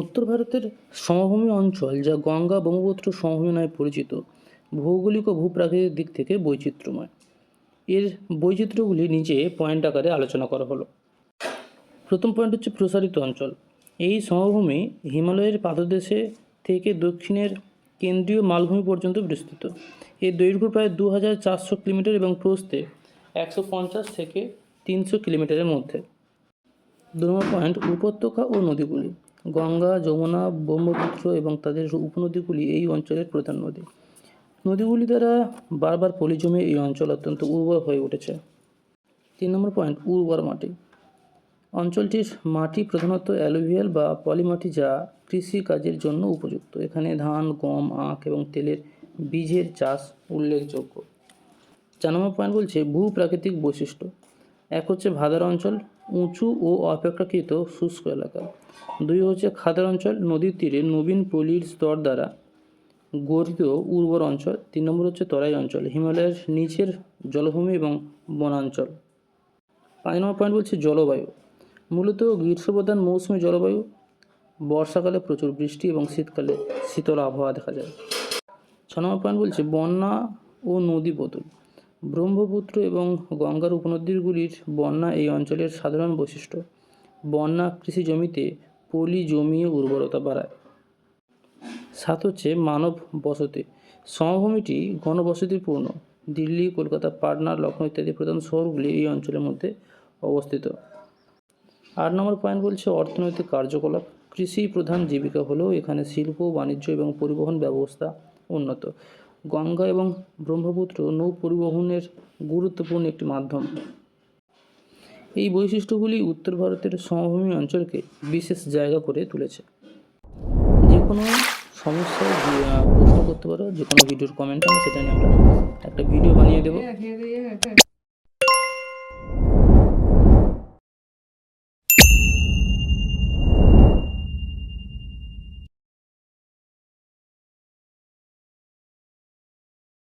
উত্তর ভারতের সমভূমি অঞ্চল, যা গঙ্গা ব্রহ্মপুত্র সমভূমি নামে পরিচিত, ভৌগোলিক ও ভূপ্রাকৃতিক দিক থেকে বৈচিত্র্যময়। এর বৈচিত্র্যগুলি নিচে পয়েন্ট আকারে আলোচনা করা হলো। প্রথম পয়েন্ট হচ্ছে প্রসারিত অঞ্চল। এই সমভূমি হিমালয়ের পাদদেশে থেকে দক্ষিণের কেন্দ্রীয় মালভূমি পর্যন্ত বিস্তৃত। এর দৈর্ঘ্য প্রায় দু হাজার চারশো কিলোমিটার এবং প্রস্থে একশো পঞ্চাশ থেকে তিনশো কিলোমিটারের মধ্যে। দু নম্বর পয়েন্ট উপত্যকা ও নদীগুলি। গঙ্গা, যমুনা, ব্রহ্মপুত্র এবং তাদের উপনদীগুলি এই অঞ্চলের প্রধান নদী। নদীগুলি দ্বারা বারবার পলি জমে এই অঞ্চল অত্যন্ত উর্বর হয়ে উঠেছে। তিন নম্বর পয়েন্ট, উর্বর মাটি। অঞ্চলটির মাটি প্রধানত অ্যালুভিয়াল বা পলিমাটি যা কৃষি কাজের জন্য উপযুক্ত। এখানে ধান, গম, আখ এবং তেলের বীজের চাষ উল্লেখযোগ্য। চার নম্বর পয়েন্ট বলছে ভূ প্রাকৃতিক বৈশিষ্ট্য। এক হচ্ছে ভাদার অঞ্চল, উঁচু ও অপেক্ষাকৃত শুষ্ক এলাকা। দুই হচ্ছে খাদার অঞ্চল, নদীর তীরে নবীন পলির স্তর দ্বারা গঠিত উর্বর অঞ্চল। তিন নম্বর হচ্ছে তরাই অঞ্চল, হিমালয়ের নিচের জলভূমি এবং বনাঞ্চল। পাঁচ নম্বর পয়েন্ট বলছে জলবায়ু। মূলত গ্রীষ্মপ্রধান মৌসুমী জলবায়ু, বর্ষাকালে প্রচুর বৃষ্টি এবং শীতকালে শীতল আবহাওয়া দেখা যায়। ছ নম্বর পয়েন্ট বলছে বন্যা ও নদী বদল। ব্রহ্মপুত্র এবং গঙ্গার উপনদীগুলির বন্যা এই অঞ্চলের সাধারণ বৈশিষ্ট্য। বন্যা কৃষি জমিতে পলি জমিয়ে উর্বরতা বাড়ায়। সাত হচ্ছে মানব বসতি। সমভূমিটি ঘনবসতিপূর্ণ। দিল্লি, কলকাতা, পাটনা লখনৌ ইত্যাদি প্রধান শহরগুলি এই অঞ্চলের মধ্যে অবস্থিত। আট নম্বর পয়েন্ট বলছে অর্থনৈতিক কার্যকলাপ। কৃষি প্রধান জীবিকা হলেও এখানে শিল্প, বাণিজ্য এবং পরিবহন ব্যবস্থা উন্নত। গঙ্গা এবং ব্রহ্মপুত্র নৌ পরিবহনের গুরুত্বপূর্ণ একটি মাধ্যম। এই বৈশিষ্ট্যগুলি উত্তর ভারতের সমভূমি অঞ্চলকে বিশেষ জায়গা করে তুলেছে। যে কোনো সমস্যায় প্রশ্ন করতে পারো, যে কোনো ভিডিওর কমেন্ট আমি সেটা নিয়ে আমরা একটা ভিডিও বানিয়ে দেবো।